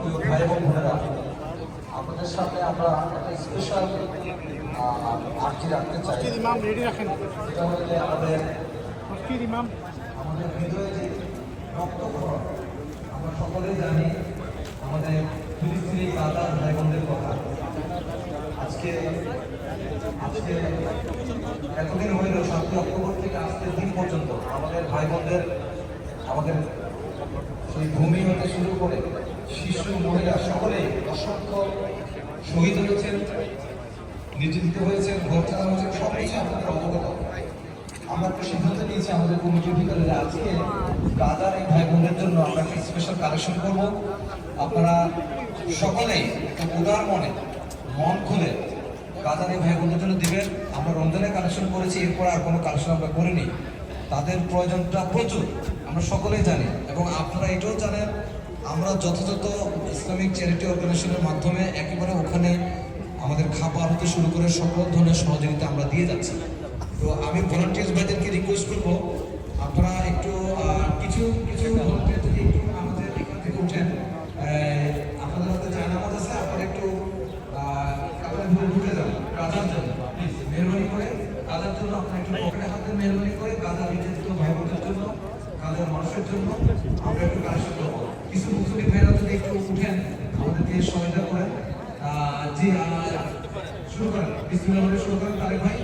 প্রিয় ভাই এবং বোনেরা আপনাদের সামনে আমরা একটা স্পেশাল আর্জি রাখতে চাই। মসজিদ ইমাম রেডি রাখেন। যেটা হচ্ছে আমাদের মসজিদ ইমাম। আমাদের হৃদয়ে যে রক্তক্ষরণ আমরা সকলেই জানি আমাদের ফিলিস্তিনি দাদার ভাই বোনদের কথা। আজকে আজকে এতদিন হইল সাতই অক্টোবর থেকে আজকের দিন পর্যন্ত আমাদের ভাই বোনদের আমাদের সেই ভূমি হতে শুরু করে শিশু, মহিলা সকলেই অসংখ্য শহীদ হয়েছেন, নির্যাতিত হয়েছেন ছাড়া হয়েছে সব কিছু আপনাদের অবগত। আমরা একটা সিদ্ধান্ত নিয়েছি আমাদের কমিটির ভিতরে আজকে গাজার এই ভাই বোনদের জন্য আমরা একটা স্পেশাল কালেকশন করব। আপনারা একটা উদার মনে মন খুলে গাজার এই ভাই বোনদের জন্য দিবেন। আমরা রমজানের কালেকশন করেছি, এরপর আর কোনো কালেকশন আমরা করিনি। তাদের প্রয়োজনটা প্রচুর, আমরা সকলেই জানি। এবং আপনারা এটাও জানেন আমরা যথাযথ ইসলামিক চ্যারিটি অর্গানাইজেশনের মাধ্যমে একেবারে ওখানে আমাদের খাবার হতে শুরু করে সকল ধরনের সহযোগিতা আমরা দিয়ে যাচ্ছি। তো আমি ভলান্টিয়ার্স ভাইদেরকে রিকোয়েস্ট করব, আপনারা একটু কিছু কিছু আমাদের একটু জন্য মেহরবানি করে কাজার জন্য আপনারা একটু করে নির্যাতিত ভাই জন্য মানুষের জন্য, আমরা একটু করব কিছু মুসলিম ভাইরা যদি একটু উঠেন। আমাদেরকে সহায়তা করেন। জি শুরু করেন। বিসমিল্লাহ শুরু করেন তারেক ভাই।